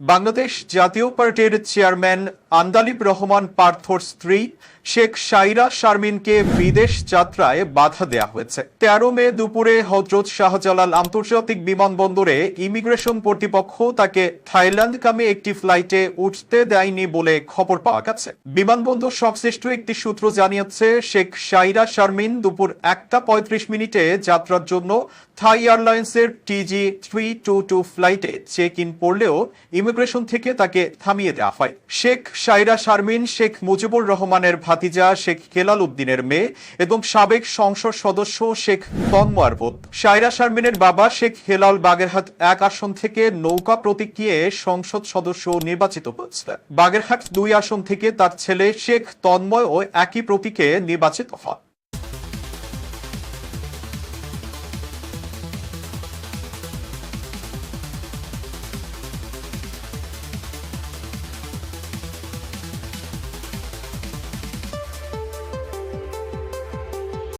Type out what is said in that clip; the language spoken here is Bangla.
বাংলাদেশ জাতীয় পার্টির চেয়ারম্যান আন্দালিব রহমান পার্থর স্ত্রী শেখ সাইরা শারমিনকে বিদেশ যাত্রায় বাধা দেয়া হয়েছে। তেরো মে দুপুরে হজরত শাহজালাল আন্তর্জাতিক বিমানবন্দরে ইমিগ্রেশন কর্তৃপক্ষ তাকে থাইল্যান্ডগামী একটি ফ্লাইটে উঠতে দেয়নি বলে খবর পাওয়া গেছে। বিমানবন্দর সংশ্লিষ্ট একটি সূত্র জানিয়েছে, শেখ সাইরা শারমিন দুপুর একটা পঁয়ত্রিশ মিনিটে যাত্রার জন্য থাই এয়ারলাইন্সের টিজি থ্রি টু টু ফ্লাইটে চেক ইন করলেও ইমিগ্রেশন থেকে তাকে থামিয়ে দেওয়া হয়। শেখ সাইরা শারমিন, শেখ মুজিবুর রহমানের ভাতিজা শেখ হেলাল উদ্দিনের মেয়ে এবং সাবেক সংসদ সদস্য শেখ তন্ময়ার বোন। সাইরা শারমিনের বাবা শেখ হেলাল বাগেরহাট এক আসন থেকে নৌকা প্রতীক সংসদ সদস্য নির্বাচিত হয়েছিলেন। বাগেরহাট দুই আসন থেকে তার ছেলে শেখ তন্ময় ও একই প্রতীকে নির্বাচিত হন।